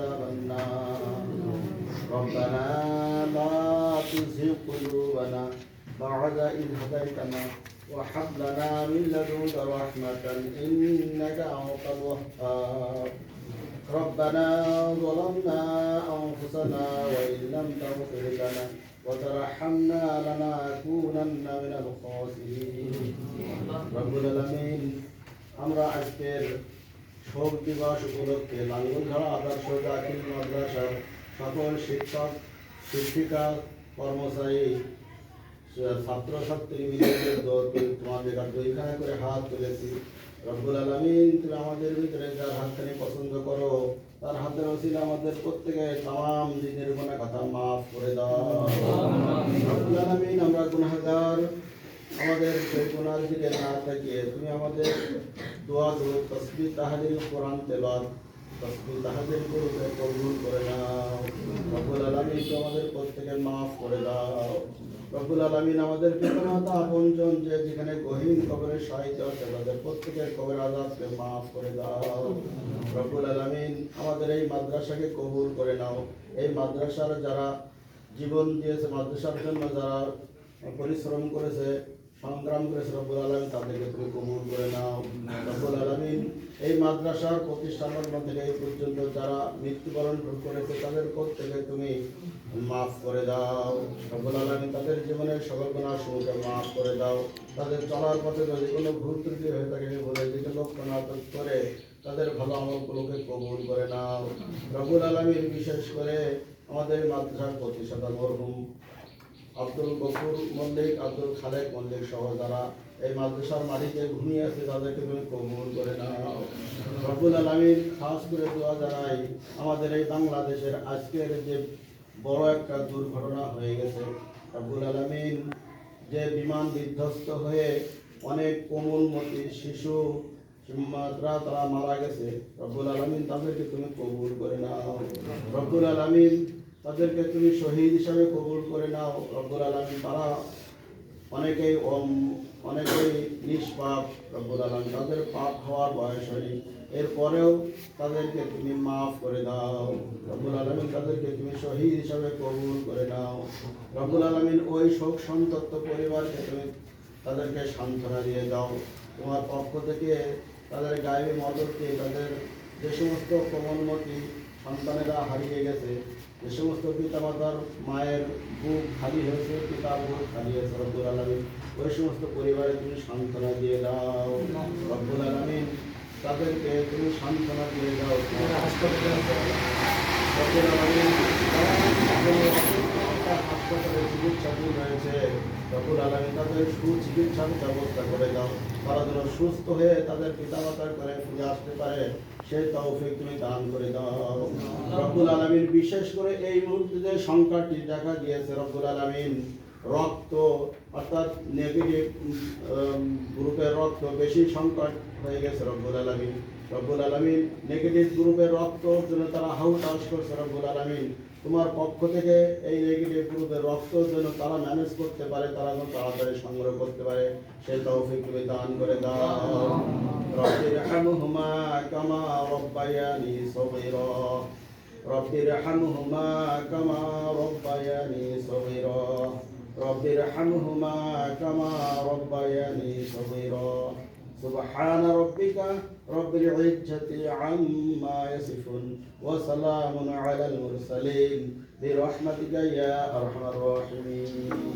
عذاب النار ربنا لا تزغ قلوبنا بعد إذ هديتنا وهب لنا من لدنك رحمة إنك أنت الوهاب ربنا ظلمنا أنفسنا وإن لم تغفر لنا وترحمنا لنكونن من الخاسرين رب العالمين আমরা আজকের শোক দিবস উপলক্ষে লাঙ্গলঝাড়া আদর্শ দাখিল মাদ্রাসার সকল শিক্ষক শিক্ষিকা কর্মচারী ছাত্রছাত্রী মিলে তোমাদের কাছে করে হাত তুলেছি। রব্বুল আলমিন তুমি আমাদের ভিতরে যার হাতখানি পছন্দ করো তার হাতের ওসিল আমাদের প্রত্যেকে তাম দিনের গোনা কথা মাফ করে দাও। রব্বুল আলমিন আমরা গুনাহগার আমাদের সেই দিকে না তাকিয়ে তুমি আমাদের দোয়া দো তসবি তাহাদির কোরআন তেলাওয়াত তসবি তাহাদির গুরুকে কবুল করে নাও। আলমিন তুমি আমাদের প্রত্যেকের মাফ করে দাও। রব্বুল আলমিন আমাদের পিতামাতা আপনজন যে যেখানে গহীন কবরে সাহিত্য আছে, তাদের প্রত্যেকের কবর আজাদকে মাফ করে দাও। রব্বুল আলমিন আমাদের এই মাদ্রাসাকে কবুল করে নাও। এই মাদ্রাসার যারা জীবন দিয়েছে, মাদ্রাসার জন্য যারা পরিশ্রম করেছে সংগ্রাম করেছে রব্বুল আলমিন তাদেরকে তুমি কবুল করে নাও। রব্বুল আলমিন এই মাদ্রাসার প্রতিষ্ঠান লগ্ন থেকে এই পর্যন্ত যারা মৃত্যুবরণ করেছে তাদের প্রত্যেকে তুমি মাফ করে দাও। রব্বুল আলমিন তাদের জীবনের সকল গুণা সমূহকে মাফ করে দাও। তাদের চলার পথে যদি কোনো ভুল ত্রুটি হয়ে থাকে বলে দিকে লক্ষ্য করে, তাদের ভালো আমলগুলোকে কবুল করে নাও। রব্বুল আলমিন বিশেষ করে আমাদের মাদ্রাসার প্রতিষ্ঠাতা মরহুম আব্দুল গফুর মল্লিক, আব্দুল খালেক মল্লিক সহ যারা এই মাদ্রাসার মালিকে ঘুমিয়ে আছে, তাদেরকে তুমি কবুল করে নাও। রব্বুল আলমীর খাস করে দোয়া জানাই, আমাদের এই বাংলাদেশের আজকের যে বড় একটা দুর্ঘটনা হয়ে গেছে। রব্বুল আলমিন যে বিমান বিধ্বস্ত হয়ে অনেক কোমল কোমলমতি শিশু মাত্রা তারা মারা গেছে, রব্বুল আলমিন তাদেরকে তুমি কবুল করে নাও। রব্বুল আলমিন তাদেরকে তুমি শহীদ হিসাবে কবুল করে নাও, রব্বুল আলমিন। তারা অনেকেই অনেকেই নিষ্পাপ, রব্বুল আলম তাদের পাপ হওয়ার বয়স হয়নি। এরপরেও তাদেরকে তুমি মাফ করে দাও। রব্বুল আলমিন তাদেরকে তুমি শহীদ হিসাবে কবুল করে নাও। রব্বুল আলমিন ওই শোক সন্তপ্ত পরিবারকে তুমি তাদেরকে সান্ত্বনা দিয়ে দাও। তোমার পক্ষ থেকে তাদের গায়ে মদতকে তাদের যে সমস্ত কোমলমতি সন্তানেরা হারিয়ে গেছে। যে সমস্ত পিতামাতার মায়ের বুক খালি হয়েছে পিতা বুক খালি হয়েছে রব্বুল আলমিন। ওই সমস্ত পরিবারে তুমি সান্ত্বনা দিয়ে দাও। রব্বুল আলমিন তাদেরকে তুমি সান্ত্বনা দিয়ে দাও। হাসপাতালে রব্বুল আলমিন হাসপাতালে রয়েছে। তাদের সুচিকিৎসার ব্যবস্থা করে দাও। তারা যেন সুস্থ হয়ে তাদের করে ফিরে আসতে পারে সেই তৌফিক তুমি দান করে দাও। বিশেষ করে এই মুহূর্তে যে সংকটটি দেখা দিয়েছে রব্বুল আলমিন, রক্ত, অর্থাৎ নেগেটিভ গ্রুপের রক্ত বেশি সংকট হয়ে গেছে রব্বুল আলমিন। রব্বুল আলমিন নেগেটিভ গ্রুপের রক্ত তারা হাউটাস করছে রব্বুল আলমিন। তোমার পক্ষ থেকে এই নেগেটিভ গ্রুপের রক্ত যেন তারা ম্যানেজ করতে পারে, তারা যেন তাড়াতাড়ি সংগ্রহ করতে পারে, সেই তৌফিক তুমি দান করে দাও। রব্বির হামহুমা কামা রব্বায়ানি সগীরা। রব্বির হামহুমা কামা রব্বায়ানি সগীরা। রব্বির হামহুমা কামা রব্বায়ানি সগীরা। سبحان ربك رب العزة عما يصفون وسلام على المرسلين برحمتك يا أرحم الراحمين.